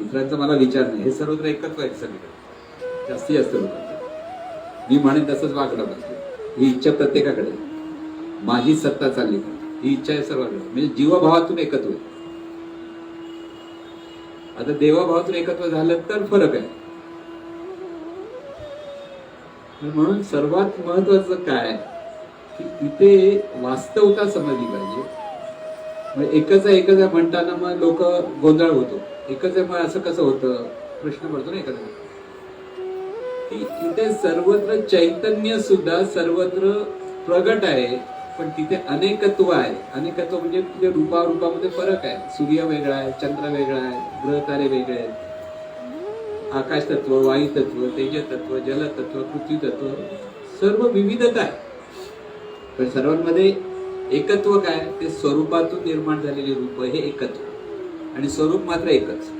इतरांचा मला विचार नाही. हे सर्वत्र एकत्र आहे. सगळीकडे जास्ती जास्त लोक मी म्हणेन तसंच वागलं पाहिजे ही इच्छा प्रत्येकाकडे माझी सत्ता चालली ही इच्छा आहे सर्वांकडे. म्हणजे जीवभावातून एकत्व आहे. आता देवाभावातून एकत्व झालं तर फरक आहे. म्हणून सर्वात महत्वाचं काय की तिथे वास्तवता समजली पाहिजे. म्हणजे एकच आहे एकच आहे म्हणताना मग लोक गोंधळ होतो. एकच आहे मग असं कसं होतं? प्रश्न पडतो ना एखादा तिथे इथे सर्वत्र चैतन्य सुद्धा सर्वत्र प्रगट आहे पण तिथे अनेकत्व आहे. अनेकत्व म्हणजे तिथे रूपा रूपामध्ये फरक आहे. सूर्य वेगळा आहे चंद्र वेगळा आहे ग्रह तारे वेगळे आहेत. आकाश तत्व वायू तत्व तेज तत्व जल तत्व पृथ्वी तत्व सर्व विविधता आहे. पण सर्वांमध्ये एकत्व काय? ते स्वरूपातून निर्माण झालेले रूप हे एकत्व. आणि स्वरूप मात्र एकच.